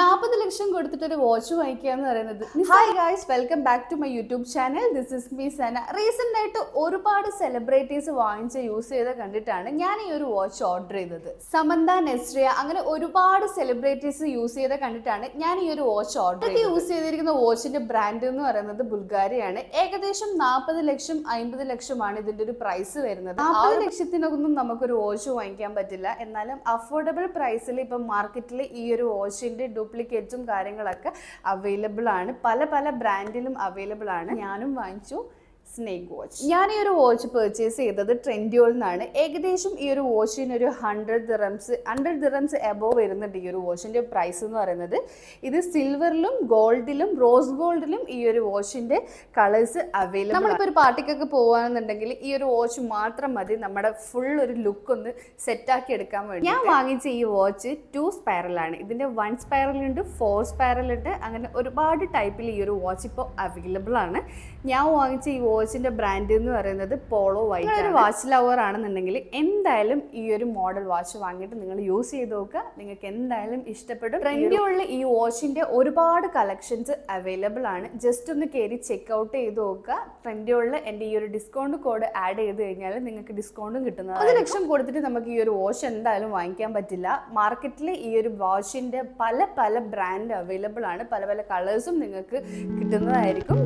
만나. നാൽപ്പത് ലക്ഷം കൊടുത്തിട്ട് ഒരു വാച്ച് വാങ്ങിക്കുക എന്ന് പറയുന്നത് hi guys welcome back to my YouTube channel this is me Sana recent ആയിട്ട് ഒരുപാട് സെലിബ്രിറ്റീസ് വാങ്ങിച്ച് യൂസ് ചെയ്ത കണ്ടിട്ടാണ് ഞാൻ ഈ ഒരു വാച്ച് ഓർഡർ ചെയ്തത്. സമന്ത നെസ്രിയ അങ്ങനെ ഒരുപാട് സെലിബ്രിറ്റീസ് യൂസ് ചെയ്ത കണ്ടിട്ടാണ് ഞാൻ ഈ ഒരു വാച്ച് ഓർഡർ ചെയ്തത്. യൂസ് ചെയ്തിരിക്കുന്ന വാച്ചിന്റെ ബ്രാൻഡ് എന്ന് പറയുന്നത് ബുൾഗാരിയാണ്. ഏകദേശം നാൽപ്പത് ലക്ഷം അമ്പത് ലക്ഷമാണ് ഇതിന്റെ ഒരു പ്രൈസ് വരുന്നത്. നാൽപ്പത് ലക്ഷത്തിനൊന്നും നമുക്കൊരു വാച്ച് വാങ്ങിക്കാൻ പറ്റില്ല. എന്നാലും അഫോർഡബിൾ പ്രൈസിൽ ഇപ്പം മാർക്കറ്റിൽ ഈ ഒരു വാച്ചിന്റെ ഡ്യൂപ്ലിക്കേറ്റ്സും കാര്യങ്ങളൊക്കെ അവൈലബിൾ ആണ്. പല പല ബ്രാൻഡിലും അവൈലബിൾ ആണ്. ഞാനും വാങ്ങിച്ചു. സ്നേക്ക് വാച്ച് ഞാൻ ഈ ഒരു വാച്ച് പർച്ചേസ് ചെയ്തത് ട്രെൻഡ്യോൾ നിന്നാണ് ഏകദേശം ഈ ഒരു വാച്ചിന് ഒരു hundred dirhams hundred dirhams above വരുന്നുണ്ട് ഈ ഒരു വാച്ചിന്റെ പ്രൈസ് എന്ന് പറയുന്നത്. ഇത് സിൽവറിലും ഗോൾഡിലും റോസ് ഗോൾഡിലും ഈ ഒരു വാച്ചിന്റെ കളേഴ്സ് അവൈലബിൾ നമ്മളിപ്പോൾ ഒരു പാർട്ടിക്കൊക്കെ പോകുകയാണെന്നുണ്ടെങ്കിൽ ഈ ഒരു വാച്ച് മാത്രം മതി. നമ്മുടെ ഫുൾ ഒരു ലുക്ക് ഒന്ന് സെറ്റാക്കി എടുക്കാൻ വേണ്ടി ഞാൻ വാങ്ങിച്ച ഈ വാച്ച് ടു സ്പൈറലാണ് ഇതിന്റെ വൺ സ്പൈറലുണ്ട് ഫോർ സ്പൈറലുണ്ട് അങ്ങനെ ഒരുപാട് ടൈപ്പിൽ ഈ ഒരു വാച്ച് ഇപ്പോൾ അവൈലബിൾ ആണ്. ഞാൻ വാങ്ങിച്ച ഈ വാച്ചിന്റെ ബ്രാൻഡ് എന്ന് പറയുന്നത് പോളോ വൈറ്റ് ഒരു വാച്ച് ലവർ ആണെന്നുണ്ടെങ്കിൽ എന്തായാലും ഈ ഒരു മോഡൽ വാച്ച് വാങ്ങിയിട്ട് നിങ്ങൾ യൂസ് ചെയ്ത് നോക്കുക. നിങ്ങൾക്ക് എന്തായാലും ഇഷ്ടപ്പെടും. ട്രെൻഡിയുള്ള ഈ വാച്ചിന്റെ ഒരുപാട് കളക്ഷൻസ് അവൈലബിൾ ആണ്. ജസ്റ്റ് ഒന്ന് കയറി ചെക്ക് ഔട്ട് ചെയ്ത് നോക്കുക. ട്രെൻഡിയുള്ള എന്റെ ഈ ഒരു ഡിസ്കൗണ്ട് കോഡ് ആഡ് ചെയ്ത് കഴിഞ്ഞാൽ നിങ്ങൾക്ക് ഡിസ്കൗണ്ടും കിട്ടുന്നത് ഒരു ലക്ഷം കൊടുത്തിട്ട് നമുക്ക് ഈ ഒരു വാച്ച് എന്തായാലും വാങ്ങിക്കാൻ പറ്റില്ല. മാർക്കറ്റിൽ ഈ ഒരു വാച്ചിന്റെ പല പല ബ്രാൻഡ് അവൈലബിൾ ആണ്. പല പല കളേഴ്സും നിങ്ങൾക്ക് കിട്ടുന്നതായിരിക്കും.